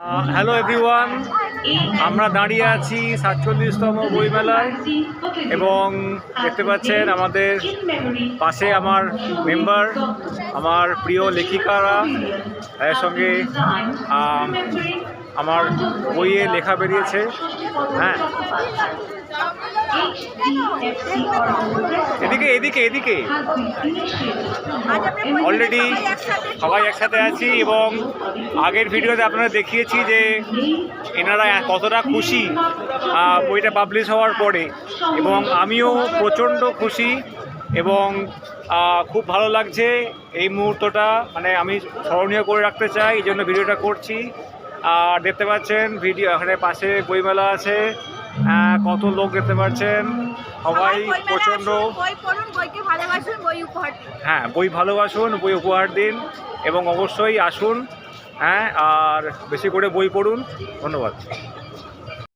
Hello everyone আমরা দাঁড়িয়ে আছি সাতচল্লিশতম বইমেলায় এবং দেখতে পাচ্ছেন আমাদের পাশে আমার মেম্বার, আমার প্রিয় লেখিকারা। এর সঙ্গে আমার বইয়ে লেখা বেরিয়েছে। হ্যাঁ। এদিকে এদিকে এদিকে। অলরেডি সবাই একসাথে আছি এবং আগের ভিডিওতে আপনারা দেখিয়েছি যে এনারা কতটা খুশি বইটা পাবলিশ হওয়ার পরে। এবং আমিও প্রচণ্ড খুশি এবং খুব ভালো লাগছে এই মুহূর্তটা। মানে আমি স্মরণীয় করে রাখতে চাই, এই জন্য ভিডিওটা করছি। আর দেখতে পাচ্ছেন, ভিডিও, এখানে পাশে বইমেলা আছে। কত লোক যেতে পারছেন সবাই প্রচণ্ড। হ্যাঁ বই ভালোবাসুন বই উপহার দিন এবং অবশ্যই আসুন হ্যাঁ আর বেশি করে বই পড়ুন। ধন্যবাদ।